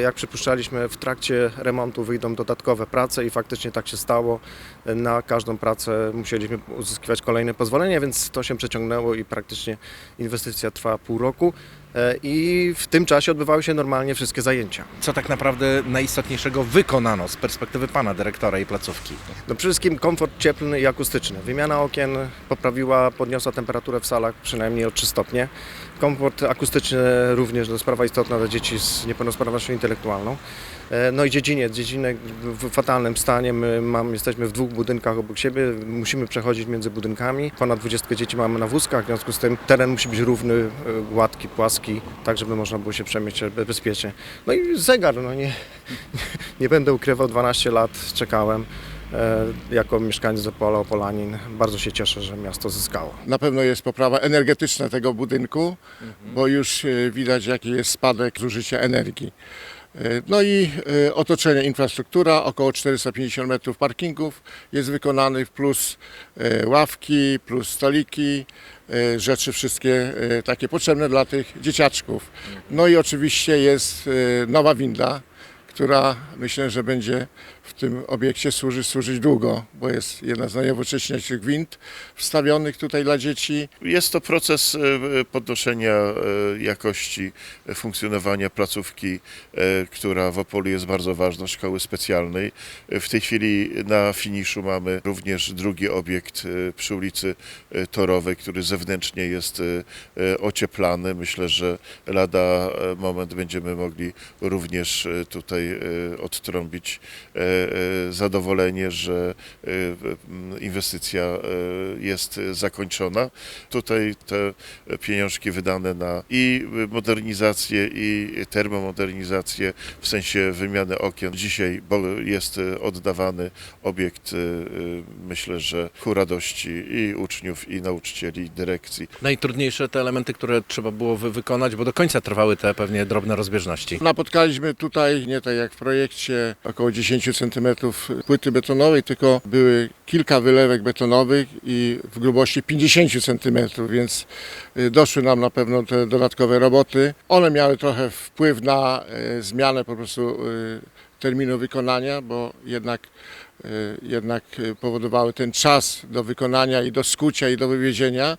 Jak przypuszczaliśmy, w trakcie remontu wyjdą dodatkowe prace i faktycznie tak się stało. Na każdą pracę musieliśmy uzyskiwać kolejne pozwolenia, więc to się przeciągnęło i praktycznie inwestycja trwa pół roku. E, I w tym czasie odbywały się normalnie wszystkie zajęcia. Co tak naprawdę najistotniejszego wykonano z perspektywy pana dyrektora i placówki? No przede wszystkim komfort cieplny i akustyczny. Wymiana okien poprawiła, podniosła temperaturę w salach przynajmniej o 3 stopnie. Komfort akustyczny również to sprawa istotna dla dzieci z niepełnosprawnością intelektualną. E, No i dziedziniec, dziedzinek w fatalnym stanie. My mam, jesteśmy w dwóch budynkach obok siebie, musimy przechodzić między budynkami. Ponad 20 dzieci mamy na wózkach, w związku z tym teren musi być równy, e, gładki, płaski, tak żeby można było się przemieszczać bezpiecznie. No i zegar, no nie, nie będę ukrywał, 12 lat czekałem. E, Jako mieszkaniec Opola, Opolanin bardzo się cieszę, że miasto zyskało. Na pewno jest poprawa energetyczna tego budynku, bo już e, widać jaki jest spadek zużycia energii. E, No i e, otoczenie, infrastruktura, około 450 metrów parkingów jest wykonanych, plus e, ławki, plus stoliki, rzeczy wszystkie takie potrzebne dla tych dzieciaczków. No i oczywiście jest nowa winda, która myślę, że będzie w tym obiekcie służyć, służyć długo, bo jest jedna z najnowocześniejszych wind wstawionych tutaj dla dzieci. Jest to proces e, podnoszenia e, jakości funkcjonowania placówki, e, która w Opolu jest bardzo ważna, szkoły specjalnej. W tej chwili na finiszu mamy również drugi obiekt przy ulicy Torowej, który zewnętrznie jest ocieplany. Myślę, że lada moment będziemy mogli również tutaj odtrąbić zadowolenie, że e, inwestycja e, jest zakończona. Tutaj te pieniążki wydane na i modernizację, i termomodernizację w sensie wymiany okien. Dzisiaj jest e, oddawany obiekt, e, e, myślę, że ku radości i uczniów, i nauczycieli, i dyrekcji. Najtrudniejsze te elementy, które trzeba było wy- wykonać, bo do końca trwały te pewnie drobne rozbieżności. Napotkaliśmy tutaj, nie tak jak w projekcie, około 10 cm płyty betonowej, tylko były kilka wylewek betonowych i w grubości 50 cm, więc y, doszły nam na pewno te dodatkowe roboty. One miały trochę wpływ na y, zmianę po prostu y, terminu wykonania, bo jednak y, jednak y, powodowały ten czas do wykonania i do skucia i do wywiezienia.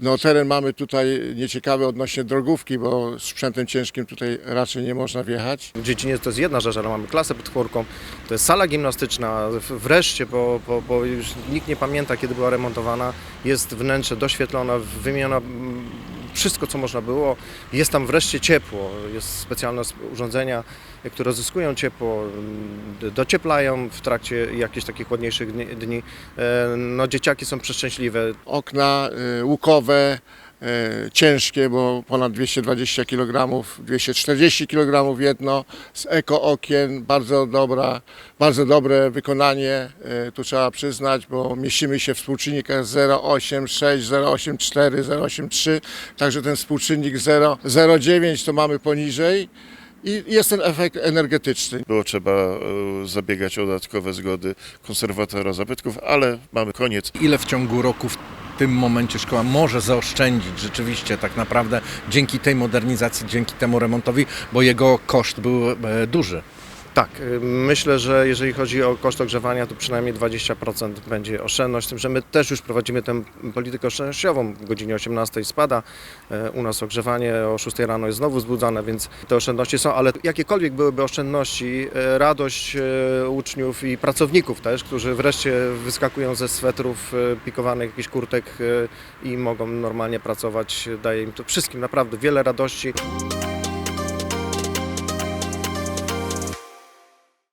No teren mamy tutaj nieciekawy odnośnie drogówki, bo sprzętem ciężkim tutaj raczej nie można wjechać. Dziedziniec to jest jedna rzecz, ale mamy klasę pod czwórką, to jest sala gimnastyczna, w- wreszcie, bo, bo, bo już nikt nie pamięta kiedy była remontowana, jest wnętrze doświetlone, wymieniona mm, wszystko co można było, jest tam wreszcie ciepło, jest specjalne urządzenia, które zyskują ciepło, docieplają w trakcie jakichś takich ładniejszych dni-. E, No dzieciaki są przeszczęśliwe, Okna y, łukowe, ciężkie, bo ponad 220 kg, 240 kg jedno, z eko okien, bardzo dobra, bardzo dobre wykonanie, y, tu trzeba przyznać, bo mieścimy się w współczynnikach 0,86, 0,84, 0,83, także ten współczynnik 0, 0,9 to mamy poniżej i jest ten efekt energetyczny. Było trzeba e, zabiegać o dodatkowe zgody konserwatora zabytków, ale mamy koniec. Ile w ciągu roku tym momencie szkoła może zaoszczędzić rzeczywiście tak naprawdę dzięki tej modernizacji, dzięki temu remontowi, bo jego koszt był e, duży. Tak, y, myślę, że jeżeli chodzi o koszt ogrzewania, to przynajmniej 20% będzie oszczędność, tym, że my też już prowadzimy tę politykę oszczędnościową. W godzinie 18 spada, e, u nas ogrzewanie o 6 rano jest znowu zbudzane, więc te oszczędności są, ale jakiekolwiek byłyby oszczędności, e, radość uczniów i pracowników też, którzy wreszcie wyskakują ze swetrów pikowanych, jakichś kurtek i mogą normalnie pracować, daje im to wszystkim naprawdę wiele radości.